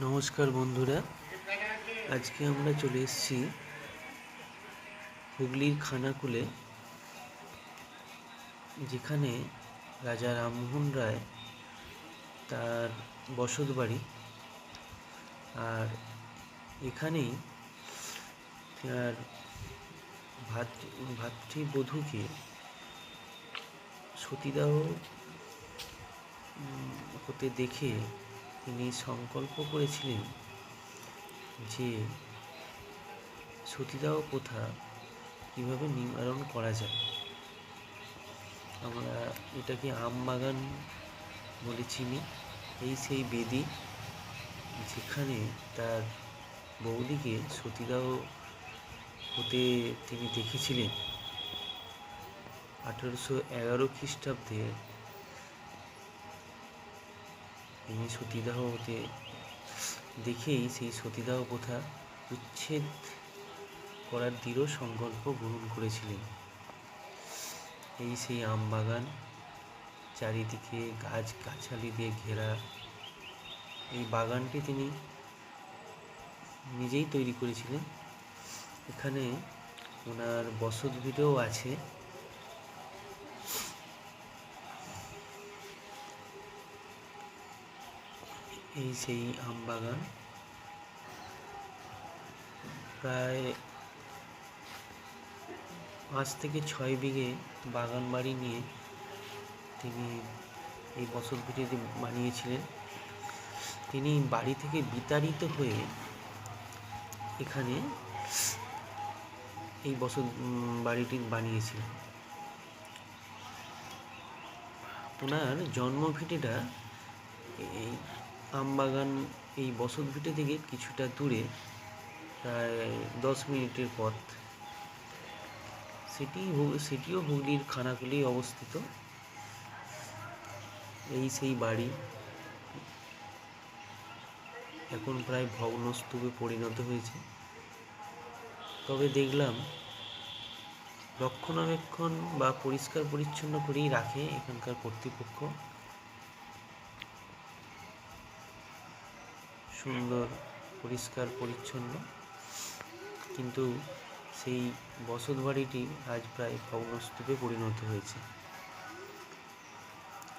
নমস্কার বন্ধুরা। আজকে আমরা চলে এসেছি হুগলির খানাকুলে, যেখানে রাজা রামমোহন রায় তার বসত বাড়ি। আর এখানেই তার ভাত, ভাতৃবধূকে সতীদাহ হতে দেখে তিনি সংকল্প করেছিলেন যে সতীদাহ প্রথা কীভাবে নিবারণ করা যায়। আমরা এটাকে আম বাগান বলে চিনি। এই সেই বেদি যেখানে তার বৌদিকে সতীদাহ হতে তিনি দেখেছিলেন। আঠেরোশো এগারো খ্রিস্টাব্দে তিনি সতীদাহ হতে দেখেই সেই সতীদাহ প্রথা উচ্ছেদ করার দৃঢ় সংকল্প গ্রহণ করেছিলেন। এই সেই আম বাগান, চারিদিকে গাছ গাছালি দিয়ে ঘেরা, এই বাগানটি তিনি নিজেই তৈরি করেছিলেন। এখানে ওনার বসত আছে। এই সেই আম বাগান। প্রায় পাঁচ থেকে ছয় বিঘে বাগান বাড়ি নিয়ে তিনি এই বসত ভিটেটি বানিয়েছিলেন। তিনি বাড়ি থেকে বিতাড়িত হয়ে এখানে এই বসত বাড়িটি বানিয়েছিলেন। ওনার জন্মভিটেটা এই আমবাগান এই বসত ভিটে থেকে কিছুটা দূরে, প্রায় দশ মিনিটের পথ। সেটি সেটিও হুগলির খানাকুলেই অবস্থিত। এই সেই বাড়ি। এখন প্রায় ভগ্নস্তূপে পরিণত হয়েছে। তবে দেখলাম, রক্ষণাবেক্ষণ বা পরিষ্কার পরিচ্ছন্ন করেই রাখে এখানকার কর্তৃপক্ষ। সুন্দর, পরিষ্কার, পরিচ্ছন্ন। কিন্তু সেই বসত বাড়িটি আজ প্রায় ভগ্নস্তূপে পরিণত হয়েছে।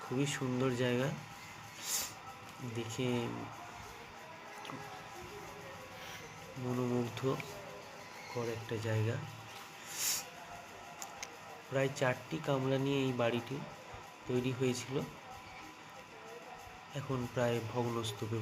খুবই সুন্দর জায়গা। দেখে মনোমুগ্ধ কর একটা জায়গা। প্রায় চারটি কামরা নিয়ে এই বাড়িটি তৈরি হয়েছিল। এখন প্রায় ভগ্নস্তূপে